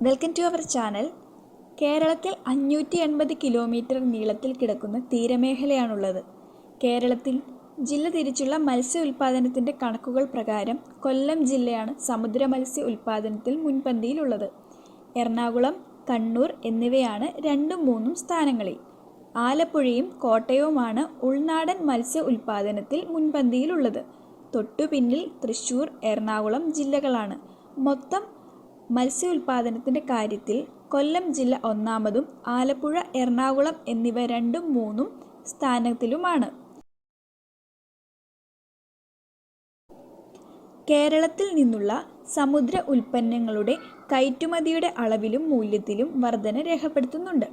Welcome to our channel കേരളത്തിൽ അഞ്ഞൂറ്റി എൺപത് കിലോമീറ്റർ നീളത്തിൽ കിടക്കുന്ന തീരമേഖലയാണുള്ളത്. കേരളത്തിൽ ജില്ല തിരിച്ചുള്ള മത്സ്യ ഉൽപ്പാദനത്തിന്റെ കണക്കുകൾ പ്രകാരം കൊല്ലം ജില്ലയാണ് സമുദ്ര മത്സ്യ ഉൽപ്പാദനത്തിൽ മുൻപന്തിയിലുള്ളത്. എറണാകുളം കണ്ണൂർ എന്നിവയാണ് രണ്ടും മൂന്നും സ്ഥാനങ്ങളിൽ. ആലപ്പുഴയും കോട്ടയവുമാണ് ഉൾനാടൻ മത്സ്യ ഉൽപ്പാദനത്തിൽ മുൻപന്തിയിലുള്ളത്. തൊട്ടുപിന്നിൽ തൃശ്ശൂർ എറണാകുളം ജില്ലകളാണ്. മൊത്തം മത്സ്യ ഉൽപ്പാദനത്തിന്റെ കാര്യത്തിൽ കൊല്ലം ജില്ല ഒന്നാമതും ആലപ്പുഴ എറണാകുളം എന്നിവ രണ്ടും മൂന്നും സ്ഥാനത്തിലുമാണ്. കേരളത്തിൽ നിന്നുള്ള സമുദ്ര ഉൽപ്പന്നങ്ങളുടെ കയറ്റുമതിയുടെ അളവിലും മൂല്യത്തിലും വർധന രേഖപ്പെടുത്തുന്നുണ്ട്.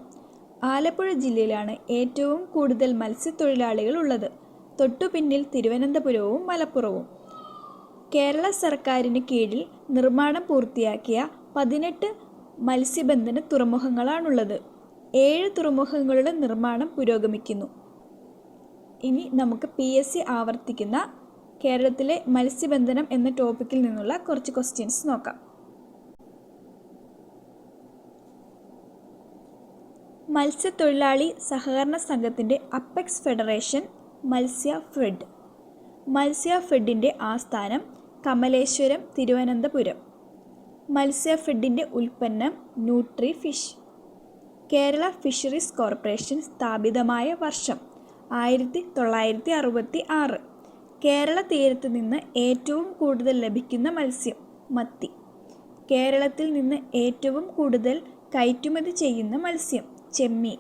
ആലപ്പുഴ ജില്ലയിലാണ് ഏറ്റവും കൂടുതൽ മത്സ്യത്തൊഴിലാളികൾ ഉള്ളത്. തൊട്ടുപിന്നിൽ തിരുവനന്തപുരവും മലപ്പുറവും. കേരള സർക്കാരിന് കീഴിൽ നിർമ്മാണം പൂർത്തിയാക്കിയ പതിനെട്ട് മത്സ്യബന്ധന തുറമുഖങ്ങളാണുള്ളത്. ഏഴ് തുറമുഖങ്ങളുടെ നിർമ്മാണം പുരോഗമിക്കുന്നു. ഇനി നമുക്ക് പി എസ് സി ആവർത്തിക്കുന്ന കേരളത്തിലെ മത്സ്യബന്ധനം എന്ന ടോപ്പിക്കിൽ നിന്നുള്ള കുറച്ച് ക്വസ്റ്റ്യൻസ് നോക്കാം. മത്സ്യത്തൊഴിലാളി സഹകരണ സംഘത്തിന്റെ അപ്പെക്സ് ഫെഡറേഷൻ മത്സ്യ ഫെഡ്. മത്സ്യ ഫെഡിന്റെ ആസ്ഥാനം കമലേശ്വരം തിരുവനന്തപുരം. മത്സ്യ ഫെഡിന്റെ ഉൽപ്പന്നം nutri fish Kerala fisheries corporation സ്ഥാപിതമായ വർഷം ആയിരത്തി തൊള്ളായിരത്തി അറുപത്തി ആറ് കേരള തീരത്ത് നിന്ന് ഏറ്റവും കൂടുതൽ ലഭിക്കുന്ന മത്സ്യം മത്തി. കേരളത്തിൽ നിന്ന് ഏറ്റവും കൂടുതൽ കയറ്റുമതി ചെയ്യുന്ന മത്സ്യം ചെമ്മീൻ.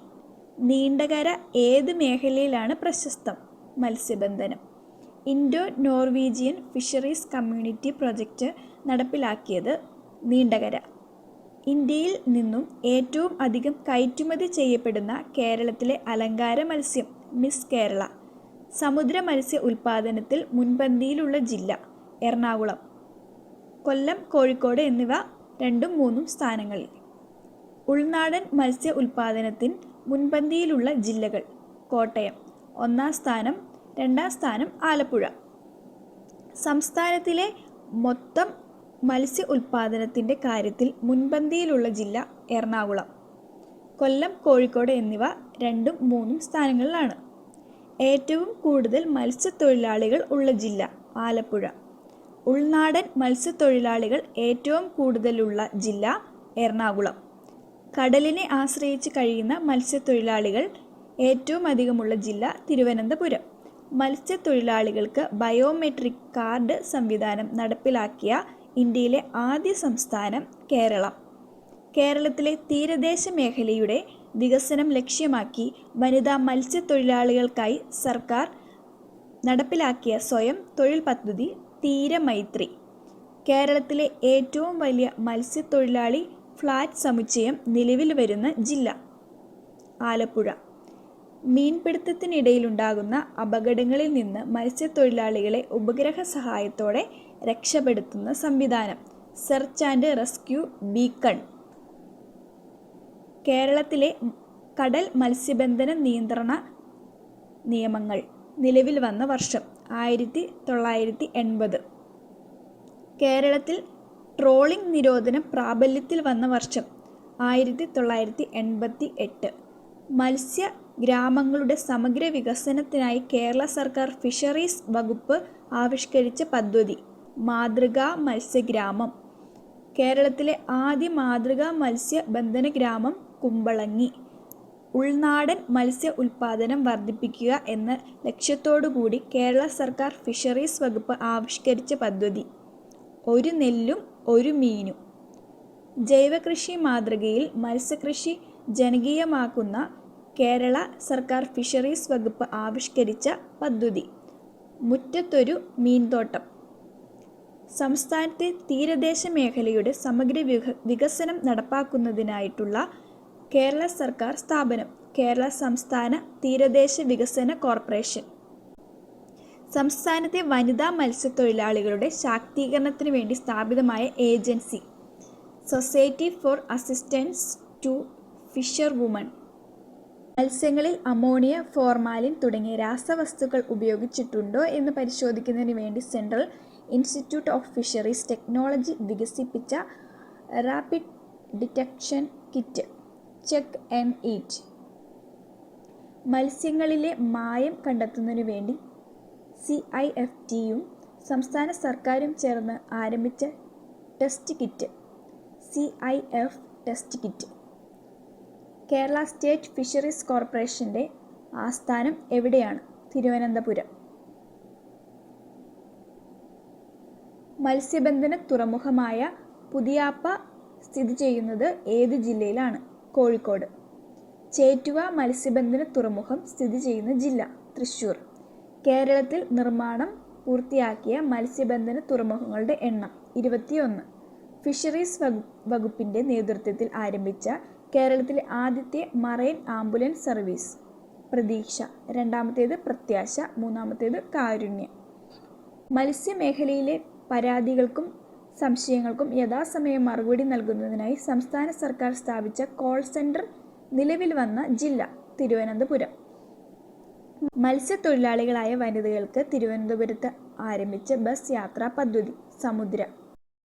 നീണ്ടകര ഏത് മേഖലയിലാണ് പ്രശസ്തം? മത്സ്യബന്ധനം. Indo Norwegian fisheries community project നടപ്പിലാക്കിയത് നീണ്ടകര. ഇന്ത്യയിൽ നിന്നും ഏറ്റവും അധികം കയറ്റുമതി ചെയ്യപ്പെടുന്ന കേരളത്തിലെ അലങ്കാര മത്സ്യം മിസ് കേരള. സമുദ്ര മത്സ്യ ഉൽപ്പാദനത്തിൽ മുൻപന്തിയിലുള്ള ജില്ല എറണാകുളം. കൊല്ലം കോഴിക്കോട് എന്നിവ രണ്ടും മൂന്നും സ്ഥാനങ്ങളിൽ. ഉൾനാടൻ മത്സ്യ ഉൽപ്പാദനത്തിൽ മുൻപന്തിയിലുള്ള ജില്ലകൾ കോട്ടയം ഒന്നാം സ്ഥാനം രണ്ടാം സ്ഥാനം ആലപ്പുഴ. സംസ്ഥാനത്തിലെ മൊത്തം മത്സ്യ ഉൽപ്പാദനത്തിന്റെ കാര്യത്തിൽ മുൻപന്തിയിലുള്ള ജില്ല എറണാകുളം. കൊല്ലം കോഴിക്കോട് എന്നിവ രണ്ടും മൂന്നും സ്ഥാനങ്ങളിലാണ്. ഏറ്റവും കൂടുതൽ മത്സ്യത്തൊഴിലാളികൾ ഉള്ള ജില്ല ആലപ്പുഴ. ഉൾനാടൻ മത്സ്യത്തൊഴിലാളികൾ ഏറ്റവും കൂടുതലുള്ള ജില്ല എറണാകുളം. കടലിനെ ആശ്രയിച്ച് കഴിയുന്ന മത്സ്യത്തൊഴിലാളികൾ ഏറ്റവും അധികമുള്ള ജില്ല തിരുവനന്തപുരം. മത്സ്യത്തൊഴിലാളികൾക്ക് ബയോമെട്രിക് കാർഡ് സംവിധാനം നടപ്പിലാക്കിയ ഇന്ത്യയിലെ ആദ്യ സംസ്ഥാനം കേരളം. കേരളത്തിലെ തീരദേശ മേഖലയുടെ വികസനം ലക്ഷ്യമാക്കി വനിതാ മത്സ്യത്തൊഴിലാളികൾക്കായി സർക്കാർ നടപ്പിലാക്കിയ സ്വയം തൊഴിൽ പദ്ധതി തീരമൈത്രി. കേരളത്തിലെ ഏറ്റവും വലിയ മത്സ്യത്തൊഴിലാളി ഫ്ലാറ്റ് സമുച്ചയം നിലവിൽ വരുന്ന ജില്ല ആലപ്പുഴ. മീൻപിടുത്തത്തിനിടയിലുണ്ടാകുന്ന അപകടങ്ങളിൽ നിന്ന് മത്സ്യത്തൊഴിലാളികളെ ഉപഗ്രഹ സഹായത്തോടെ രക്ഷപ്പെടുത്തുന്ന സംവിധാനം. Search and rescue beacon. കേരളത്തിലെ കടൽ മത്സ്യബന്ധന നിയന്ത്രണ നിയമങ്ങൾ നിലവിൽ വന്ന വർഷം ആയിരത്തി തൊള്ളായിരത്തി എൺപത് കേരളത്തിൽ ട്രോളിംഗ് നിരോധനം പ്രാബല്യത്തിൽ വന്ന വർഷം ആയിരത്തി തൊള്ളായിരത്തി എൺപത്തി എട്ട് മത്സ്യ ഗ്രാമങ്ങളുടെ സമഗ്ര വികസനത്തിനായി കേരള സർക്കാർ ഫിഷറീസ് വകുപ്പ് ആവിഷ്കരിച്ച പദ്ധതി മാതൃകാ മത്സ്യഗ്രാമം. കേരളത്തിലെ ആദ്യ മാതൃകാ മത്സ്യബന്ധന ഗ്രാമം കുമ്പളങ്ങി. ഉൾനാടൻ മത്സ്യ ഉൽപ്പാദനം വർദ്ധിപ്പിക്കുക എന്ന ലക്ഷ്യത്തോടുകൂടി കേരള സർക്കാർ ഫിഷറീസ് വകുപ്പ് ആവിഷ്കരിച്ച പദ്ധതി. ഒരു നെല്ലും ഒരു മീനും. ജൈവകൃഷി മാതൃകയിൽ മത്സ്യകൃഷി ജനകീയമാക്കുന്ന കേരള സർക്കാർ ഫിഷറീസ് വകുപ്പ് ആവിഷ്കരിച്ച പദ്ധതി. മുറ്റത്തൊരു മീൻതോട്ടം. സംസ്ഥാനത്തെ തീരദേശ മേഖലയുടെ സമഗ്ര വികസനം നടപ്പാക്കുന്നതിനായിട്ടുള്ള കേരള സർക്കാർ സ്ഥാപനം കേരള സംസ്ഥാന തീരദേശ വികസന കോർപ്പറേഷൻ. സംസ്ഥാനത്തെ വനിതാ മത്സ്യത്തൊഴിലാളികളുടെ ശാക്തീകരണത്തിന് വേണ്ടി സ്ഥാപിതമായ agency. Society for assistance to fisher woman മത്സ്യങ്ങളിൽ ammonia formalin തുടങ്ങിയ രാസവസ്തുക്കൾ ഉപയോഗിച്ചിട്ടുണ്ടോ എന്ന് പരിശോധിക്കുന്നതിന് വേണ്ടി central institute of fisheries technology വികസിപ്പിച്ച rapid detection kit check and eat. മത്സ്യങ്ങളിലെ മായം കണ്ടെത്തുന്നതിനു വേണ്ടി സി ഐ എഫ് ടിയും സംസ്ഥാന സർക്കാരും ചേർന്ന് ആരംഭിച്ച test kit C I F test kit. Kerala state fisheries കോർപ്പറേഷന്റെ ആസ്ഥാനം എവിടെയാണ്? തിരുവനന്തപുരം. മത്സ്യബന്ധന തുറമുഖമായ പുതിയാപ്പ സ്ഥിതി ചെയ്യുന്നത് ഏത് ജില്ലയിലാണ്? കോഴിക്കോട്. ചേറ്റുവ മത്സ്യബന്ധന തുറമുഖം സ്ഥിതി ചെയ്യുന്ന ജില്ല തൃശ്ശൂർ. കേരളത്തിൽ നിർമ്മാണം പൂർത്തിയാക്കിയ മത്സ്യബന്ധന തുറമുഖങ്ങളുടെ എണ്ണം ഇരുപത്തിയൊന്ന്. ഫിഷറീസ് വകുപ്പിന്റെ നേതൃത്വത്തിൽ ആരംഭിച്ച കേരളത്തിലെ ആദ്യത്തെ മറൈൻ ആംബുലൻസ് സർവീസ്. പ്രതീക്ഷ. രണ്ടാമത്തേത് പ്രത്യാശ. മൂന്നാമത്തേത് കാരുണ്യം. മത്സ്യമേഖലയിലെ പരാതികൾക്കും സംശയങ്ങൾക്കും യഥാസമയം മറുപടി നൽകുന്നതിനായി സംസ്ഥാന സർക്കാർ സ്ഥാപിച്ച കോൾ സെന്റർ നിലവിൽ വന്ന ജില്ല തിരുവനന്തപുരം. മത്സ്യത്തൊഴിലാളികളായ വനിതകൾക്ക് തിരുവനന്തപുരത്ത് ആരംഭിച്ച ബസ് യാത്രാ പദ്ധതി സമുദ്ര.